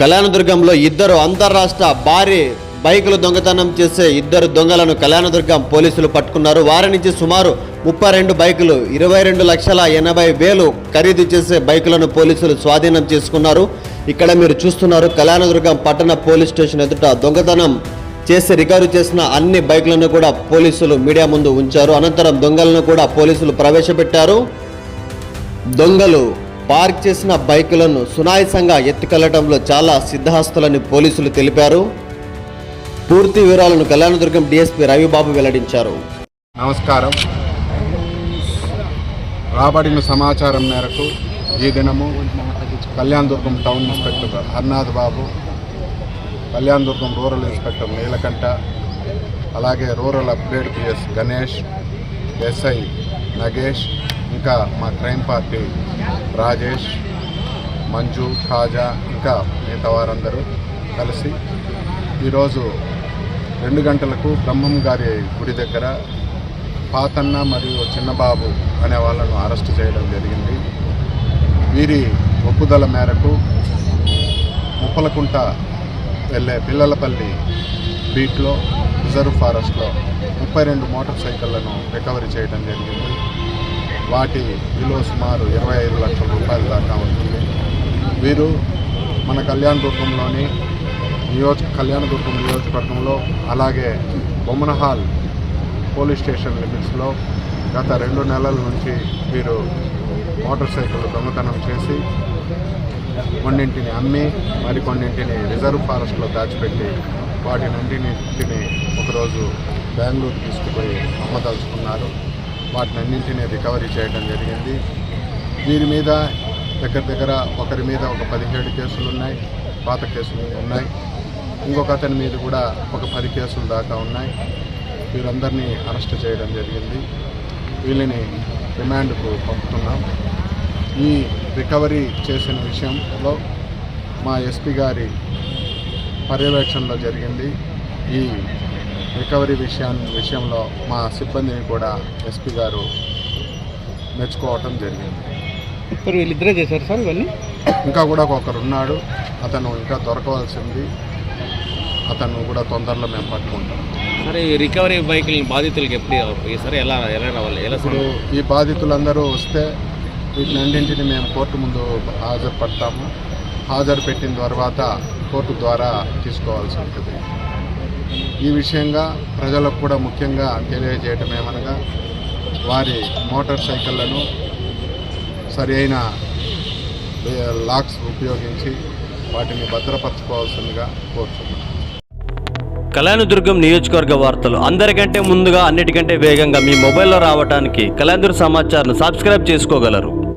కళ్యాణదుర్గంలో ఇద్దరు అంతర్రాష్ట్ర భారీ బైకులు దొంగతనం చేసే ఇద్దరు దొంగలను కళ్యాణదుర్గం పోలీసులు పట్టుకున్నారు. వారి నుంచి సుమారు ముప్పై రెండు బైకులు ఇరవై రెండు లక్షల ఎనభై వేలు ఖరీదు చేసే బైకులను పోలీసులు స్వాధీనం చేసుకున్నారు. ఇక్కడ మీరు చూస్తున్నారు కళ్యాణదుర్గం పట్టణ పోలీస్ స్టేషన్ ఎదుట దొంగతనం చేసి రికవరీ చేసిన అన్ని బైకులను కూడా పోలీసులు మీడియా ముందు ఉంచారు. అనంతరం దొంగలను కూడా పోలీసులు ప్రవేశపెట్టారు. దొంగలు పార్క్ చేసిన బైకులను సునాయసంగా ఎత్తుకెళ్ళడంలో చాలా సిద్ధహస్తులని పోలీసులు తెలిపారు. పూర్తి వివరాలను కళ్యాణదుర్గం డిఎస్పీ రవిబాబు వెల్లడించారు. నమస్కారం. రాబడిన సమాచారం మేరకు ఈ దినము Kalyanadurgam town inspector Harnath Babu Kalyanadurgam rural inspector Neelakanta అలాగే rural upgrade PS Ganesh SI Nagesh ఇంకా మా క్రైమ్ పార్టీ రాజేష్ మంజు ఖాజా ఇంకా మిగతా వారందరూ కలిసి ఈరోజు రెండు గంటలకు బ్రహ్మం గారి గుడి దగ్గర పాతన్న మరియు చిన్నబాబు అనే వాళ్ళను అరెస్ట్ చేయడం జరిగింది. వీరి ఒప్పుదల మేరకు ముప్పలకుంట వెళ్ళే పిల్లలపల్లి బీట్లో రిజర్వ్ ఫారెస్ట్లో ముప్పై రెండు మోటార్ సైకిళ్ళను రికవరీ చేయడం జరిగింది. వాటి విలువ సుమారు ఇరవై ఐదు లక్షల రూపాయల దాకా ఉంటుంది. వీరు మన కళ్యాణదుర్గంలోని నియోజక కళ్యాణదుర్గం నియోజకవర్గంలో అలాగే బొమ్మనహాల్ పోలీస్ స్టేషన్ లిమిట్స్లో గత రెండు నెలల నుంచి వీరు మోటార్ సైకిల్ దొంగతనం చేసి కొన్నింటిని అమ్మి మరికొన్నింటిని రిజర్వ్ ఫారెస్ట్లో దాచిపెట్టి వాటినన్నింటిని ఒకరోజు బెంగళూరు తీసుకుపోయి అమ్మదలుచుకున్నారు. వాటినన్నింటినీ రికవరీ చేయడం జరిగింది. వీరి మీద దగ్గర దగ్గర ఒకరి మీద ఒక పదిహేడు కేసులు ఉన్నాయి పాత కేసులు ఉన్నాయి. ఇంకొక అతని మీద కూడా ఒక పది కేసులు దాకా ఉన్నాయి. వీరందరినీ అరెస్ట్ చేయడం జరిగింది. వీళ్ళని రిమాండ్కు పంపుతున్నాం. ఈ రికవరీ చేసిన విషయంలో మా ఎస్పీ గారి పర్యవేక్షణలో జరిగింది. ఈ రికవరీ విషయాన్ని విషయంలో మా సిబ్బందిని కూడా ఎస్పీ గారు మెచ్చుకోవటం జరిగింది. ఇప్పుడు వీళ్ళిద్దరే చేశారు సార్ ఇవన్నీ? ఇంకా కూడా ఒకరు ఉన్నాడు. అతను ఇంకా దొరకవలసింది. అతను కూడా తొందరలో మేము పట్టుకుంటాం. సరే ఈ రికవరీ బైకులు బాధితులకు ఎప్పుడు సరే ఎలా ఎలా రావాలి? ఎలా ఇప్పుడు ఈ బాధితులందరూ వస్తే వీటినన్నింటిని మేము కోర్టు ముందు హాజరు పడతాము హాజరు పెట్టిన తర్వాత కోర్టు ద్వారా తీసుకోవాల్సి ఉంటుంది. ఈ విషయంగా ప్రజలకు కూడా ముఖ్యంగా తెలియజేయటం ఏమనగా వారి మోటార్ సైకిళ్ళను సరి అయిన లాక్స్ ఉపయోగించి వాటిని భద్రపరచుకోవాల్సిందిగా కోరుతున్నాను కళ్యాణదుర్గం నియోజకవర్గ వార్తలు అందరికంటే ముందుగా అన్నిటికంటే వేగంగా మీ మొబైల్లో రావడానికి కళ్యాణదుర్గ సమాచారం సబ్స్క్రైబ్ చేసుకోగలరు.